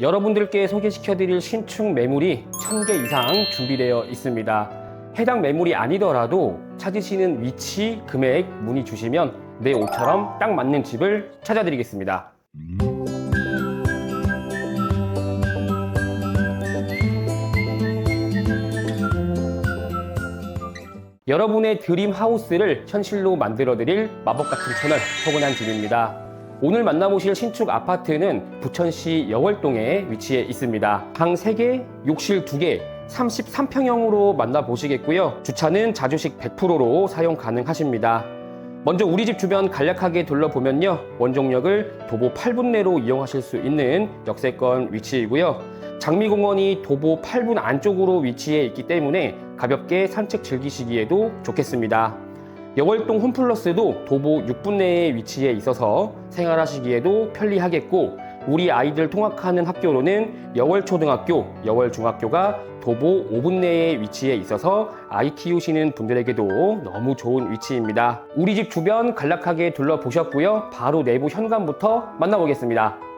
여러분들께 소개시켜드릴 신축 매물이 1000개 이상 준비되어 있습니다. 해당 매물이 아니더라도 찾으시는 위치, 금액 문의 주시면 내 옷처럼 딱 맞는 집을 찾아드리겠습니다. 여러분의 드림 하우스를 현실로 만들어 드릴 마법 같은 채널 포근한 집입니다. 오늘 만나보실 신축 아파트는 부천시 여월동에 위치해 있습니다. 방 3개, 욕실 2개, 33평형으로 만나보시겠고요. 주차는 자주식 100%로 사용 가능하십니다. 먼저 우리 집 주변 간략하게 둘러보면요. 원종역을 도보 8분 내로 이용하실 수 있는 역세권 위치이고요. 장미공원이 도보 8분 안쪽으로 위치해 있기 때문에 가볍게 산책 즐기시기에도 좋겠습니다. 여월동 홈플러스도 도보 6분 내에 위치해 있어서 생활하시기에도 편리하겠고 우리 아이들 통학하는 학교로는 여월초등학교, 여월중학교가 도보 5분 내에 위치해 있어서 아이 키우시는 분들에게도 너무 좋은 위치입니다. 우리 집 주변 간략하게 둘러보셨고요. 바로 내부 현관부터 만나보겠습니다.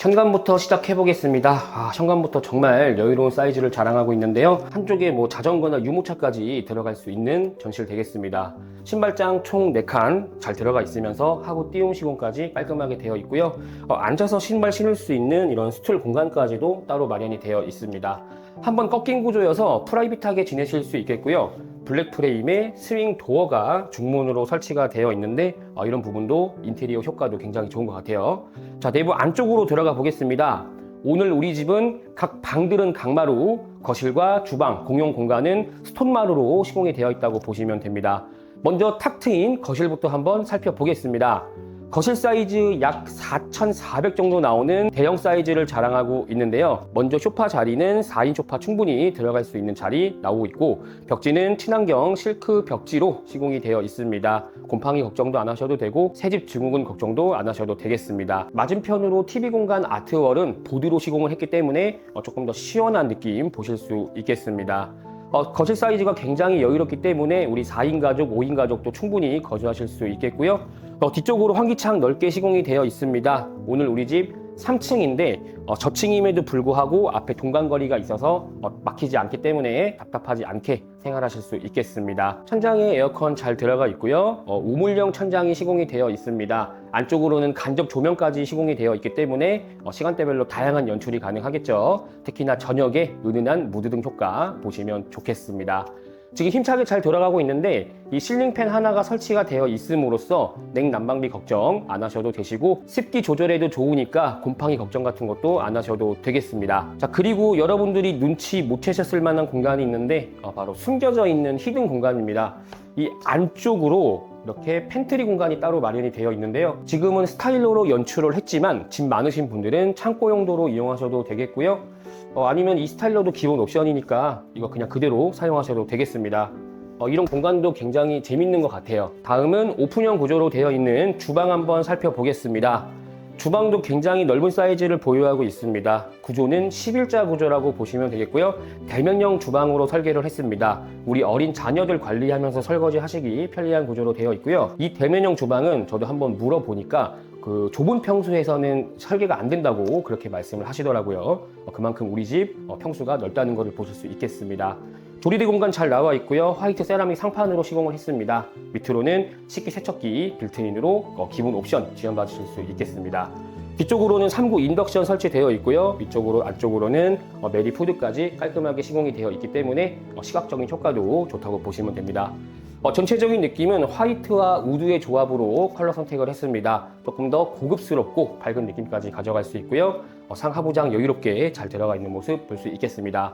현관부터 시작해 보겠습니다. 아, 현관부터 정말 여유로운 사이즈를 자랑하고 있는데요. 한쪽에 뭐 자전거나 유모차까지 들어갈 수 있는 전실 되겠습니다. 신발장 총 4칸 잘 들어가 있으면서 하고 띄움 시공까지 깔끔하게 되어 있고요. 어, 앉아서 신발 신을 수 있는 이런 스툴 공간까지도 따로 마련이 되어 있습니다. 한번 꺾인 구조여서 프라이빗하게 지내실 수 있겠고요. 블랙 프레임에 스윙 도어가 중문으로 설치가 되어 있는데 어, 이런 부분도 인테리어 효과도 굉장히 좋은 것 같아요. 자 내부 안쪽으로 들어가 보겠습니다. 오늘 우리 집은 각 방들은 강마루, 거실과 주방, 공용 공간은 스톤마루로 시공이 되어 있다고 보시면 됩니다. 먼저 탁 트인 거실부터 한번 살펴보겠습니다. 거실 사이즈 약 4,400 정도 나오는 대형 사이즈를 자랑하고 있는데요. 먼저 소파 자리는 4인 소파 충분히 들어갈 수 있는 자리 나오고 있고 벽지는 친환경 실크 벽지로 시공이 되어 있습니다. 곰팡이 걱정도 안 하셔도 되고 새집 증후군 걱정도 안 하셔도 되겠습니다. 맞은편으로 TV 공간 아트월은 보드로 시공을 했기 때문에 어, 조금 더 시원한 느낌 보실 수 있겠습니다. 어, 거실 사이즈가 굉장히 여유롭기 때문에 우리 4인 가족, 5인 가족도 충분히 거주하실 수 있겠고요. 어, 뒤쪽으로 환기창 넓게 시공이 되어 있습니다. 오늘 우리 집 3층인데 어, 저층임에도 불구하고 앞에 동간거리가 있어서 어, 막히지 않기 때문에 답답하지 않게 생활하실 수 있겠습니다. 천장에 에어컨 잘 들어가 있고요. 어, 우물형 천장이 시공이 되어 있습니다. 안쪽으로는 간접 조명까지 시공이 되어 있기 때문에 어, 시간대별로 다양한 연출이 가능하겠죠. 특히나 저녁에 은은한 무드등 효과 보시면 좋겠습니다. 지금 힘차게 잘 돌아가고 있는데 이 실링팬 하나가 설치가 되어 있음으로써 냉난방비 걱정 안 하셔도 되시고 습기 조절에도 좋으니까 곰팡이 걱정 같은 것도 안 하셔도 되겠습니다. 자 그리고 여러분들이 눈치 못 채셨을 만한 공간이 있는데 어, 바로 숨겨져 있는 히든 공간입니다. 이 안쪽으로 이렇게 팬트리 공간이 따로 마련이 되어 있는데요. 지금은 스타일러로 연출을 했지만 집 많으신 분들은 창고 용도로 이용하셔도 되겠고요. 어, 아니면 이 스타일러도 기본 옵션이니까 이거 그냥 그대로 사용하셔도 되겠습니다. 어, 이런 공간도 굉장히 재밌는 것 같아요. 다음은 오픈형 구조로 되어 있는 주방 한번 살펴보겠습니다. 주방도 굉장히 넓은 사이즈를 보유하고 있습니다. 구조는 11자 구조라고 보시면 되겠고요. 대면형 주방으로 설계를 했습니다. 우리 어린 자녀들 관리하면서 설거지 하시기 편리한 구조로 되어 있고요. 이 대면형 주방은 저도 한번 물어보니까 그 좁은 평수에서는 설계가 안 된다고 그렇게 말씀을 하시더라고요. 어, 그만큼 우리 집 어, 평수가 넓다는 것을 보실 수 있겠습니다. 조리대 공간 잘 나와 있고요. 화이트 세라믹 상판으로 시공을 했습니다. 밑으로는 식기 세척기 빌트인으로 어, 기본 옵션 지원받으실 수 있겠습니다. 뒤쪽으로는 3구 인덕션 설치되어 있고요. 위쪽으로 안쪽으로는 어, 메리 푸드까지 깔끔하게 시공이 되어 있기 때문에 어, 시각적인 효과도 좋다고 보시면 됩니다. 어, 전체적인 느낌은 화이트와 우드의 조합으로 컬러 선택을 했습니다. 조금 더 고급스럽고 밝은 느낌까지 가져갈 수 있고요. 어, 상하부장 여유롭게 잘 들어가 있는 모습 볼 수 있겠습니다.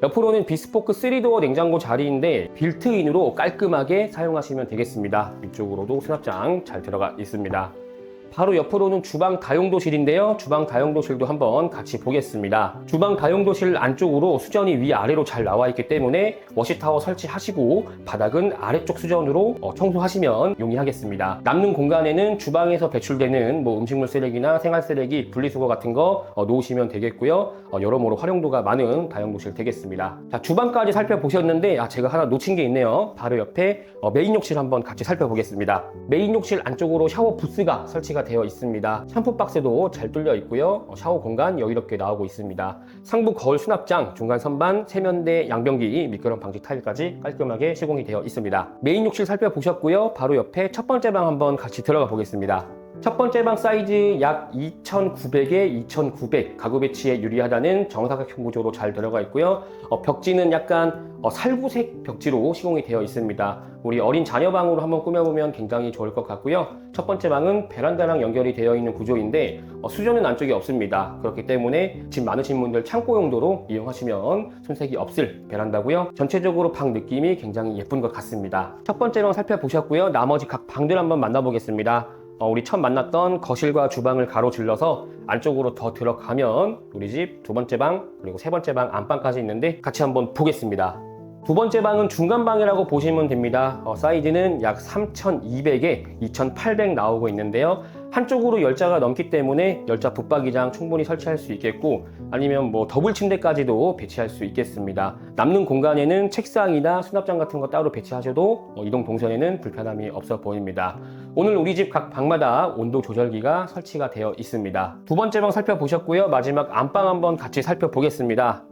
옆으로는 비스포크 3도어 냉장고 자리인데 빌트인으로 깔끔하게 사용하시면 되겠습니다. 위쪽으로도 수납장 잘 들어가 있습니다. 바로 옆으로는 주방 다용도실인데요. 주방 다용도실도 한번 같이 보겠습니다. 주방 다용도실 안쪽으로 수전이 위아래로 잘 나와 있기 때문에 워시타워 설치하시고 바닥은 아래쪽 수전으로 어, 청소하시면 용이하겠습니다. 남는 공간에는 주방에서 배출되는 뭐 음식물 쓰레기나 생활 쓰레기, 분리수거 같은 거 어, 놓으시면 되겠고요. 어, 여러모로 활용도가 많은 다용도실 되겠습니다. 자, 주방까지 살펴보셨는데 아, 제가 하나 놓친 게 있네요. 바로 옆에 어, 메인 욕실 한번 같이 살펴보겠습니다. 메인 욕실 안쪽으로 샤워 부스가 설치가 되어 있습니다. 샴푸 박스도 잘 뚫려 있고요. 어, 샤워 공간 여유롭게 나오고 있습니다. 상부 거울 수납장, 중간 선반, 세면대, 양변기, 미끄럼 방지 타일까지 깔끔하게 시공이 되어 있습니다. 메인 욕실 살펴보셨고요. 바로 옆에 첫 번째 방 한번 같이 들어가 보겠습니다. 첫 번째 방 사이즈 약 2,900에 2,900 가구 배치에 유리하다는 정사각형 구조로 잘 들어가 있고요. 어, 벽지는 약간 어, 살구색 벽지로 시공이 되어 있습니다. 우리 어린 자녀 방으로 한번 꾸며보면 굉장히 좋을 것 같고요. 첫 번째 방은 베란다랑 연결이 되어 있는 구조인데 어, 수조는 안쪽에 없습니다. 그렇기 때문에 집 많으신 분들 창고 용도로 이용하시면 손색이 없을 베란다고요. 전체적으로 방 느낌이 굉장히 예쁜 것 같습니다. 첫 번째 방 살펴보셨고요. 나머지 각 방들 한번 만나보겠습니다. 어, 우리 처음 만났던 거실과 주방을 가로질러서 안쪽으로 더 들어가면 우리 집 두 번째 방 그리고 세 번째 방 안방까지 있는데 같이 한번 보겠습니다. 두 번째 방은 중간 방이라고 보시면 됩니다. 어, 사이즈는 약 3,200에 2,800 나오고 있는데요. 한쪽으로 열자가 넘기 때문에 열자 붙박이장 충분히 설치할 수 있겠고 아니면 뭐 더블 침대까지도 배치할 수 있겠습니다. 남는 공간에는 책상이나 수납장 같은 거 따로 배치하셔도 어, 이동 동선에는 불편함이 없어 보입니다. 오늘 우리 집 각 방마다 온도 조절기가 설치가 되어 있습니다. 두 번째 방 살펴보셨고요. 마지막 안방 한번 같이 살펴보겠습니다.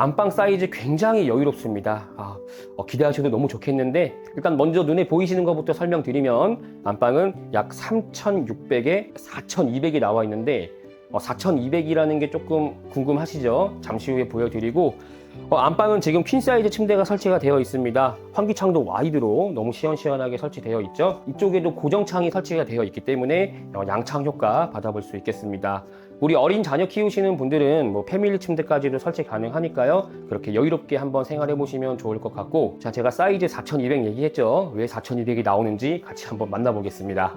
안방 사이즈 굉장히 여유롭습니다. 아, 어, 기대하셔도 너무 좋겠는데 일단 먼저 눈에 보이시는 것부터 설명드리면 안방은 약 3,600에 4,200이 나와 있는데 4,200이라는 게 조금 궁금하시죠? 잠시 후에 보여드리고 어, 안방은 지금 퀸 사이즈 침대가 설치가 되어 있습니다. 환기창도 와이드로 너무 시원시원하게 설치되어 있죠. 이쪽에도 고정창이 설치가 되어 있기 때문에 어, 양창 효과 받아볼 수 있겠습니다. 우리 어린 자녀 키우시는 분들은 뭐 패밀리 침대까지도 설치 가능하니까요. 그렇게 여유롭게 한번 생활해 보시면 좋을 것 같고, 자 제가 사이즈 4,200 얘기했죠. 왜 4,200이 나오는지 같이 한번 만나보겠습니다.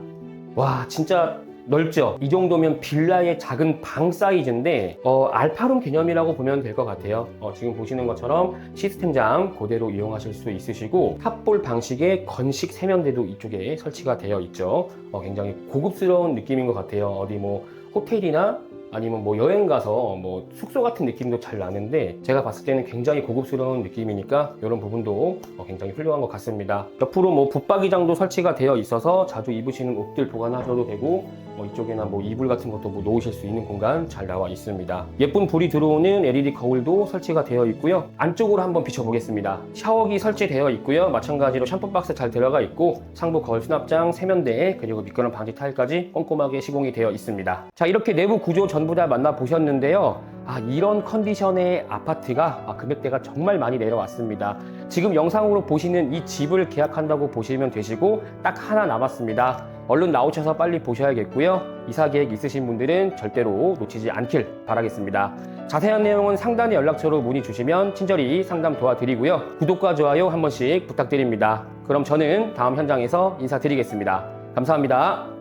와 진짜 넓죠? 이 정도면 빌라의 작은 방 사이즈인데 어, 알파룸 개념이라고 보면 될 것 같아요. 어, 지금 보시는 것처럼 시스템장 그대로 이용하실 수 있으시고 탑볼 방식의 건식 세면대도 이쪽에 설치가 되어 있죠. 어, 굉장히 고급스러운 느낌인 것 같아요. 어디 뭐 호텔이나 아니면 뭐 여행 가서 뭐 숙소 같은 느낌도 잘 나는데 제가 봤을 때는 굉장히 고급스러운 느낌이니까 이런 부분도 어, 굉장히 훌륭한 것 같습니다. 옆으로 뭐 붙박이장도 설치가 되어 있어서 자주 입으시는 옷들 보관하셔도 되고 뭐 이쪽에나 뭐 이불 같은 것도 뭐 놓으실 수 있는 공간 잘 나와 있습니다. 예쁜 불이 들어오는 LED 거울도 설치가 되어 있고요. 안쪽으로 한번 비춰보겠습니다. 샤워기 설치되어 있고요. 마찬가지로 샴푸 박스 잘 들어가 있고 상부 거울 수납장, 세면대 그리고 미끄럼 방지 타일까지 꼼꼼하게 시공이 되어 있습니다. 자 이렇게 내부 구조 전부 다 만나 보셨는데요. 아, 이런 컨디션의 아파트가 아, 금액대가 정말 많이 내려왔습니다. 지금 영상으로 보시는 이 집을 계약한다고 보시면 되시고 딱 하나 남았습니다. 얼른 나오셔서 빨리 보셔야겠고요. 이사 계획 있으신 분들은 절대로 놓치지 않길 바라겠습니다. 자세한 내용은 상단의 연락처로 문의 주시면 친절히 상담 도와드리고요. 구독과 좋아요 한 번씩 부탁드립니다. 그럼 저는 다음 현장에서 인사드리겠습니다. 감사합니다.